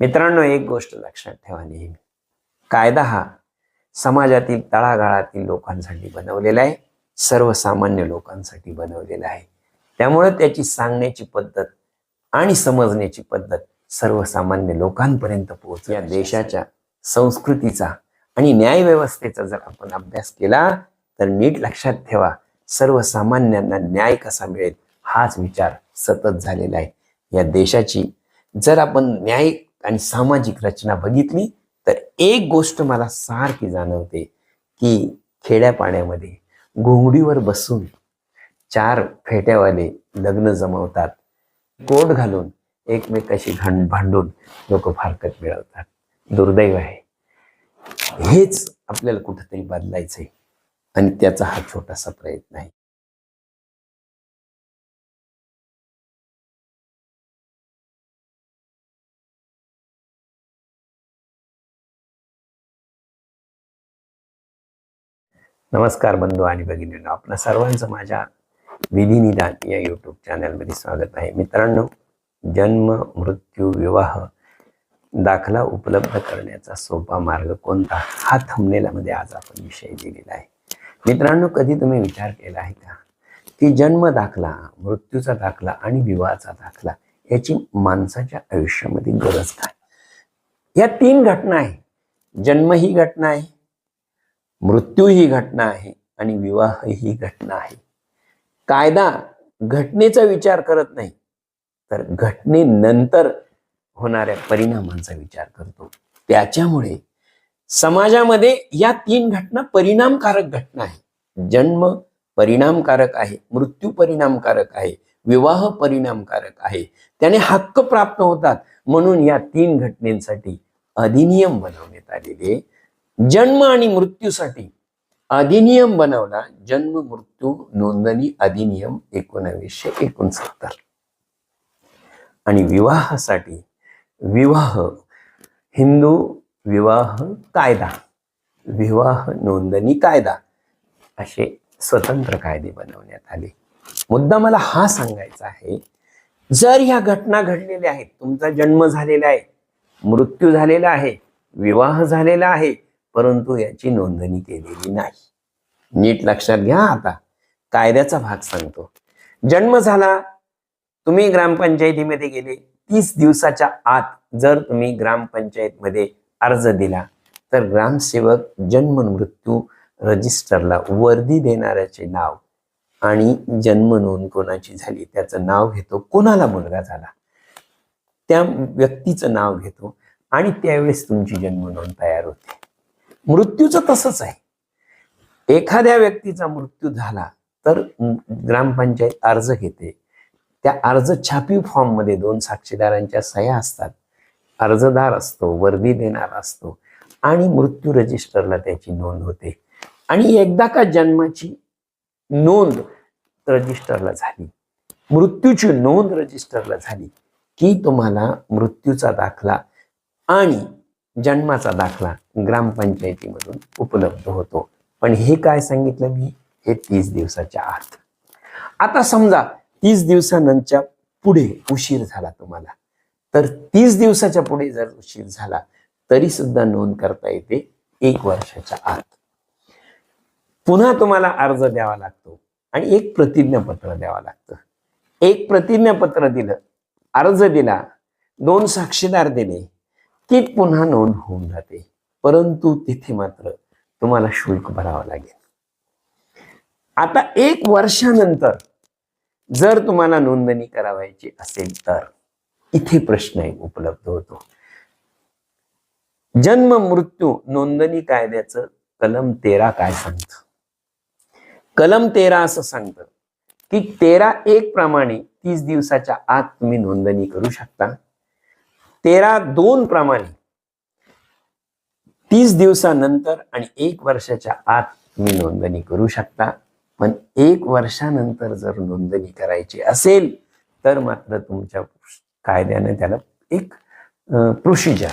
मित्रांनो एक गोष्ट लक्षात ठेवा नेहमी. कायदा हा समाजातील तळागाळातील लोकांसाठी बनवलेला आहे सर्वसामान्य लोकांसाठी बनवलेला आहे. त्यामुळे त्याची सांगण्याची पद्धत आणि समजण्याची पद्धत सर्वसामान्य लोकांपर्यंत पोहोच या देशाच्या संस्कृतीचा आणि न्यायव्यवस्थेचा जर आपण अभ्यास केला तर नीट लक्षात ठेवा सर्वसामान्यांना न्याय कसा मिळेल हाच विचार सतत झालेला आहे. या देशाची जर आपण न्याय आणि सामाजिक रचना बघितली तर एक गोष्ट मला सारखी जाणवते की खेड्यापाड्यामध्ये घोंगडीवर बसून चार फेट्यावाले लग्न जमवतात. कोट घालून एकमेकाशी घाण भांडून लोक फारकत मिळवतात. दुर्दैव आहे. हेच आपल्याला कुठंतरी बदलायचंय. आणि त्याचा हा छोटासा प्रयत्न आहे. नमस्कार बंधू आणि भगिनींनो आपलं सर्वांचं माझ्या विधी निदान या यूट्यूब चॅनलमध्ये स्वागत आहे. मित्रांनो जन्म मृत्यू विवाह दाखला उपलब्ध करण्याचा सोपा मार्ग कोणता? हा थंबनेलामध्ये आज आपण विषय दिलेला आहे. मित्रांनो कधी तुम्ही विचार केला आहे का की जन्म दाखला मृत्यूचा दाखला आणि विवाहाचा दाखला याची माणसाच्या आयुष्यामध्ये गरज काय? या तीन घटना आहे. जन्म ही घटना आहे मृत्यू ही घटना आहे आणि विवाह ही घटना आहे. कायदा घटनेचा विचार करत नाही तर घटनेनंतर होणाऱ्या परिणामांचा विचार करतो. त्याच्यामुळे समाजामध्ये या तीन घटना परिणामकारक घटना आहे जन्म परिणामकारक आहे मृत्यू परिणामकारक आहे विवाह परिणामकारक आहे. त्याने हक्क प्राप्त होतात म्हणून या तीन घटनेसाठी अधिनियम बनवण्यात आलेले जन्म आणि मृत्यूसाठी अधिनियम बनवला. जन्म मृत्यू नोंदणी अधिनियम एकोणावीसशे एकोणसत्तर. आणि विवाहासाठी विवाह हिंदू विवाह कायदा विवाह नोंदणी कायदा असे स्वतंत्र कायदे बनवण्यात आले. मुद्दा मला हा सांगायचा आहे जर ह्या घटना घडलेल्या आहेत तुमचा जन्म झालेला आहे मृत्यू झालेला आहे विवाह झालेला आहे परंतु याची नोंदणी केलेली नाही. नीट लक्षात घ्या आता. कायद्याचा भाग सांगतो. जन्म झाला तुम्ही ग्रामपंचायतीमध्ये गेले तीस दिवसाच्या आत जर तुम्ही ग्रामपंचायतमध्ये अर्ज दिला तर ग्रामसेवक जन्म मृत्यू रजिस्टरला वर्दी देणाऱ्याचे नाव आणि जन्म नोंद कोणाची झाली त्याचं नाव घेतो. कोणाला मुलगा झाला? त्या व्यक्तीचं नाव घेतो आणि त्यावेळेस तुमची जन्म नोंद तयार होते. मृत्यूचं तसंच आहे. एखाद्या व्यक्तीचा मृत्यू झाला तर ग्रामपंचायत अर्ज घेते. त्या अर्ज छापीव फॉर्ममध्ये दोन साक्षीदारांच्या सह्या असतात. अर्जदार असतो वर्दी देणारा असतो आणि मृत्यू रजिस्टरला त्याची नोंद होते. आणि एकदा का जन्माची नोंद रजिस्टरला झाली मृत्यूची नोंद रजिस्टरला झाली की तुम्हाला मृत्यूचा दाखला आणि जन्माचा दाखला ग्रामपंचायतीमधून उपलब्ध होतो. पण हे काय सांगितलं मी? हे तीस दिवसाच्या आत. आता समजा तीस दिवसानंतर पुढे उशीर झाला तुम्हाला. तर तीस दिवसाच्या पुढे जर उशीर झाला तरी सुद्धा नोंद करता येते एक वर्षाच्या आत. पुन्हा तुम्हाला अर्ज द्यावा लागतो आणि एक प्रतिज्ञापत्र द्यावं लागतं. एक प्रतिज्ञापत्र दिलं अर्ज दिला दोन साक्षीदार दिले की पुन्हा नोंद होऊन जाते. परंतु तिथे मात्र तुम्हाला शुल्क भरावं लागेल. आता एक वर्षानंतर जर तुम्हाला नोंदणी करावायची असेल तर इथे प्रश्न एक उपलब्ध होतो. जन्म मृत्यू नोंदणी कायद्याचं कलम तेरा काय सांगत? कलम तेरा असं सांगतं की तेरा एक प्रमाणे तीस दिवसाच्या आत तुम्ही नोंदणी करू शकता. तेरा दोन प्रमाणे. तीस दिवसानंतर आणि एक वर्षाच्या आत तुम्ही नोंदणी करू शकता. पण एक वर्षानंतर जर नोंदणी करायची असेल तर मात्र तुमच्या कायद्याने त्याला एक प्रोसिजर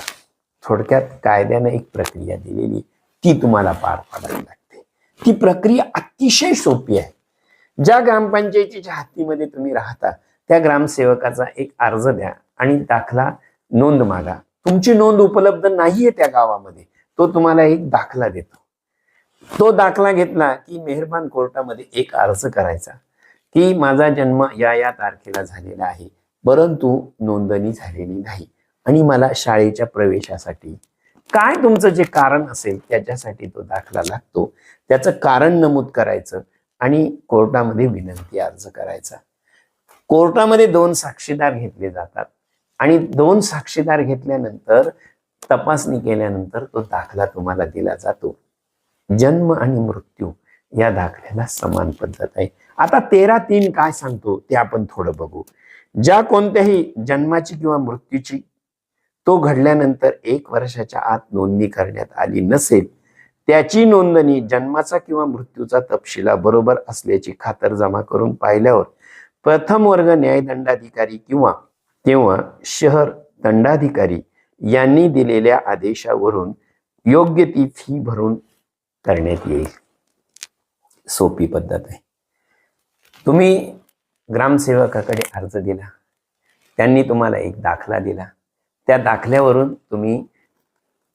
थोडक्यात कायद्यानं एक प्रक्रिया दिलेली ती तुम्हाला पार पाडावी लागते. ती प्रक्रिया अतिशय सोपी आहे. ज्या ग्रामपंचायतीच्या हत्तीमध्ये तुम्ही राहता त्या ग्रामसेवकाचा एक अर्ज द्या आणि दाखला नोंद मागा. तुमची नोंद उपलब्ध नाहीये त्या गावामध्ये. तो तुम्हाला एक दाखला देतो. तो दाखला घेतला की मेहरबान कोर्टामध्ये एक अर्ज करायचा. की माझा जन्म या या तारखेला झालेला आहे. परंतु नोंदणी झालेली नाही. आणि मला शाळेच्या प्रवेशासाठी काय तुमचं जे कारण असेल त्याच्यासाठी तो दाखला लागतो. त्याचं कारण नमूद करायचं आणि कोर्टामध्ये विनंती अर्ज करायचा. कोर्टामध्ये दोन साक्षीदार घेतले जातात. आणि दोन साक्षीदार घेतल्यानंतर तपासणी केल्यानंतर तो दाखला तुम्हाला दिला जातो. जन्म आणि मृत्यू या दाखल्याला समान पद्धत आहे. आता तेरा तीन काय सांगतो ते आपण थोडं बघू. ज्या कोणत्याही जन्माची किंवा मृत्यूची तो घडल्यानंतर एक वर्षाच्या आत नोंदणी करण्यात आली नसेल त्याची नोंदणी जन्माचा किंवा मृत्यूचा तपशिला बरोबर असल्याची खातरजमा करून पाहिल्यावर प्रथम वर्ग न्यायदंडाधिकारी किंवा तेव्हा शहर दंडाधिकारी यांनी दिलेल्या आदेशावरून योग्य ती फी भरून करण्यात येईल. सोपी पद्धत आहे. तुम्ही ग्रामसेवकाकडे अर्ज दिला. त्यांनी तुम्हाला एक दाखला दिला. त्या दाखल्यावरून तुम्ही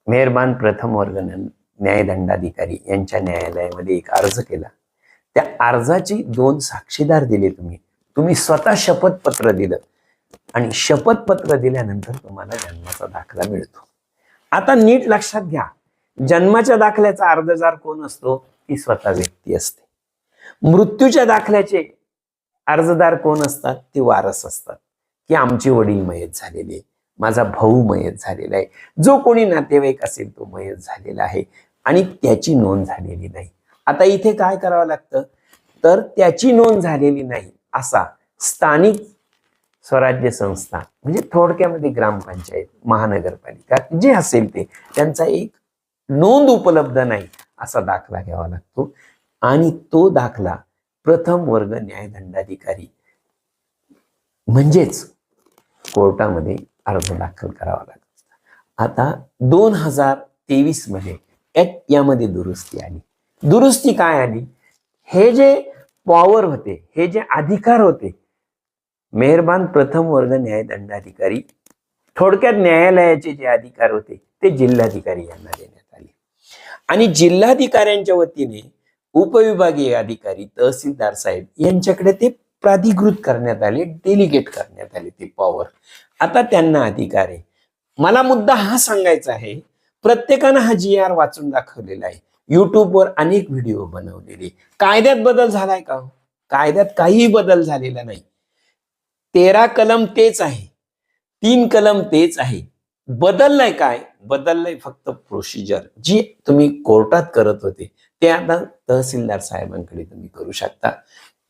मेहरबान प्रथम वर्ग न्यायदंडाधिकारी यांच्या न्यायालयामध्ये एक अर्ज केला. त्या अर्जाची दोन साक्षीदार दिले तुम्ही. तुम्ही स्वतः शपथपत्र दिलं. आणि शपथपत्र दिल्यानंतर तुम्हाला जन्माचा दाखला मिळतो. आता नीट लक्षात घ्या. जन्माच्या दाखल्याचा अर्जदार कोण असतो? ती स्वतः व्यक्ती असते. मृत्यूच्या दाखल्याचे अर्जदार कोण असतात? ते वारस असतात. की आमचे वडील मयत झालेले माझा भाऊ मयत झालेला आहे. जो कोणी नातेवाईक असेल तो मयत झालेला आहे. आणि त्याची नोंद झालेली नाही. आता इथे काय करावं लागतं? तर त्याची नोंद झालेली नाही. असा स्थानिक स्वराज्य संस्था म्हणजे थोडक्यामध्ये ग्रामपंचायत महानगरपालिका जे असेल ते त्यांचा एक नोंद उपलब्ध नाही असा दाखला घ्यावा लागतो. आणि तो दाखला प्रथम वर्ग न्यायदंडाधिकारी म्हणजेच कोर्टामध्ये अर्ज दाखल करावा लागतो. आता दोन हजार तेवीसमध्ये एक यामध्ये दुरुस्ती आली. दुरुस्ती काय आली? हे जे पॉवर होते हे जे अधिकार होते मेहरबान प्रथम वर्ग न्याय दंडाधिकारी. थोडक्यात न्यायालयाचे जे अधिकार होते ते जिल्हाधिकारी यांना देण्यात आले. आणि जिल्हाधिकाऱ्यांच्या वतीने उपविभागीय अधिकारी तहसीलदार साहेब यांच्याकडे ते प्राधिकृत करण्यात आले डेलिगेट करण्यात आले ते पॉवर आता त्यांना अधिकार आहे. मला मुद्दा हा सांगायचा आहे प्रत्येकानं हा जी आर वाचून दाखवलेला आहे. युट्यूबवर अनेक व्हिडिओ बनवलेले. कायद्यात बदल झालाय का हो? कायद्यात काहीही बदल झालेला नाही. तेरा कलम तेच आहे. तीन कलम तेच आहे. बदललंय काय? बदललंय फक्त प्रोसिजर जी तुम्ही कोर्टात करत होते. ते आता तहसीलदार साहेबांकडे तुम्ही करू शकता.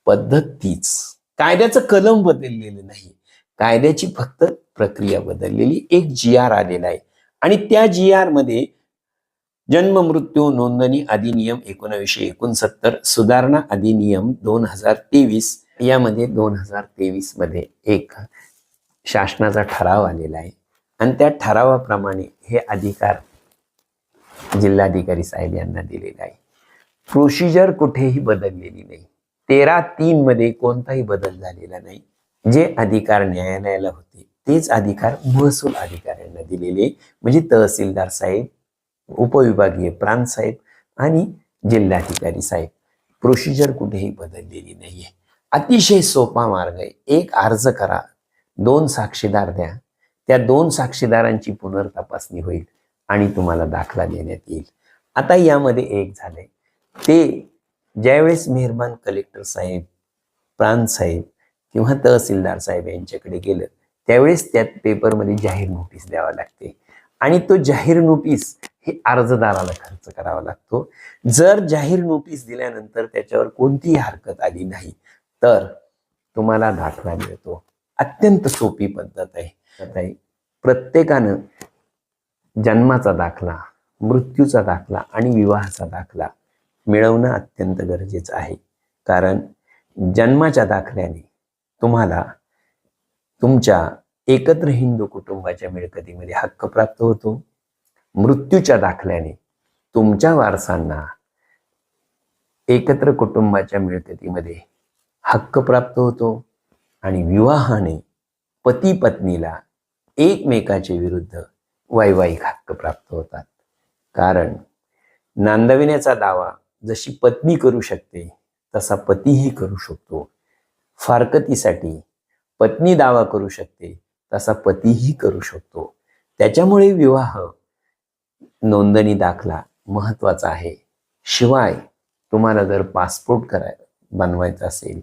पद्धत तीच कायद्याचं कलम बदललेलं नाही. कायद्याची फक्त प्रक्रिया बदललेली एक जी आर आलेला आहे. आणि त्या जी आरमध्ये जन्म मृत्यू नोंदणी अधिनियम एकोणावीसशे एकोणसत्तर सुधारणा अधिनियम दोन हजार तेवीस यामध्ये दोन हजार तेवीसमध्ये एक शासनाचा ठराव आलेला आहे. आणि त्या ठरावाप्रमाणे हे अधिकार जिल्हाधिकारी साहेब यांना दिलेले आहे. प्रोसिजर कुठेही बदललेली नाही. तेरा तीन मध्ये कोणताही बदल झालेला नाही. जे अधिकार न्यायालयाला होते तेच अधिकार महसूल अधिकाऱ्यांना दिलेले म्हणजे तहसीलदार साहेब उपविभागीय प्रांत साहेब आणि जिल्हाधिकारी साहेब. प्रोसिजर कुठेही बदललेली नाहीये. अतिशय सोपा मार्ग आहे. एक अर्ज करा दोन साक्षीदार द्या त्या दोन साक्षीदारांची पुनर्तपासणी होईल आणि तुम्हाला दाखला देण्यात येईल. आता यामध्ये एक झालंय. ते ज्यावेळेस मेहरबान कलेक्टर साहेब प्रांत साहेब किंवा तहसीलदार साहेब यांच्याकडे गेलं त्यावेळेस त्या पेपरमध्ये जाहीर नोटीस द्यावा लागते. आणि तो जाहीर नोटीस हे अर्जदाराला खर्च करावा लागतो. जर जाहीर नोटीस दिल्यानंतर त्याच्यावर कोणतीही हरकत आली नाही तर तुम्हाला दाखला मिळतो. अत्यंत सोपी पद्धत आहे. पद्धत आहे प्रत्येकानं जन्माचा दाखला मृत्यूचा दाखला आणि विवाहाचा दाखला मिळवणं अत्यंत गरजेचं आहे. कारण जन्माच्या दाखल्याने तुम्हाला तुमच्या एकत्र हिंदू कुटुंबाच्या मिळकतीमध्ये हक्क प्राप्त होतो. मृत्यूच्या दाखल्याने तुमच्या वारसांना एकत्र कुटुंबाच्या मिळकतीमध्ये हक्क प्राप्त होतो आणि विवाहाने पती पत्नीला एकमेकाचे विरुद्ध वैवाहिक हक्क प्राप्त होतात. कारण नांदविण्याचा दावा जशी पत्नी करू शकते तसा पतीही करू शकतो. फारकतीसाठी पत्नी दावा करू शकते तसा पतीही करू शकतो. त्याच्यामुळे विवाह नोंदणी दाखला महत्त्वाचा आहे. शिवाय तुम्हाला जर पासपोर्ट कराय बनवायचा असेल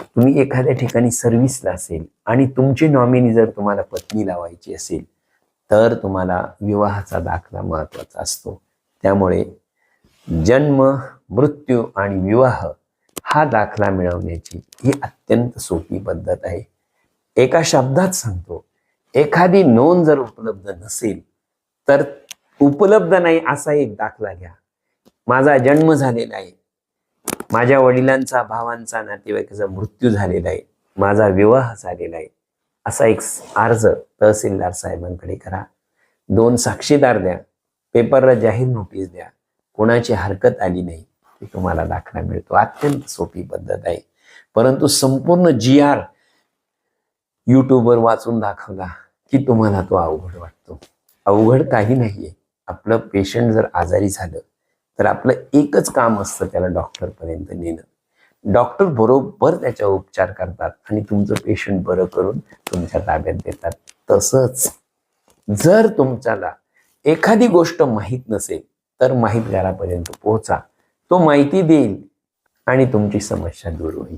तुम्ही एखाद्या ठिकाणी सर्व्हिसला असेल आणि तुमची नॉमिनी जर तुम्हाला पत्नी लावायची असेल तर तुम्हाला विवाहाचा दाखला महत्त्वाचा असतो. त्यामुळे जन्म मृत्यू आणि विवाह हा दाखला मिळवण्याची ही अत्यंत सोपी पद्धत आहे. एका शब्दात सांगतो एखादी नोंद जर उपलब्ध नसेल तर उपलब्ध नाही असा एक दाखला घ्या. माझा जन्म झालेला आहे. माझ्या वडिलांचा भावांचा नातेवाईकाचा मृत्यू झालेला आहे. माझा विवाह झालेला आहे. असा एक अर्ज तहसीलदार साहेबांकडे करा. दोन साक्षीदार द्या. पेपरला जाहीर नोटीस द्या. कोणाची हरकत आली नाही ते तुम्हाला दाखला मिळतो. अत्यंत सोपी पद्धत आहे. परंतु संपूर्ण जी आर युट्यूबवर वाचून दाखवला की तुम्हाला तो अवघड वाटतो. अवघड काही नाहीये. आपलं पेशंट जर आजारी झालं तर आपलं एकच काम असतं त्याला डॉक्टरपर्यंत नेणं. डॉक्टर बरोबर त्याच्या उपचार करतात आणि तुमचं पेशंट बरं करून तुमच्या ताब्यात देतात. तसंच जर तुमच्याला एखादी गोष्ट माहीत नसेल तर माहितगारापर्यंत पोहोचा. तो माहिती देईल आणि तुमची समस्या दूर होईल.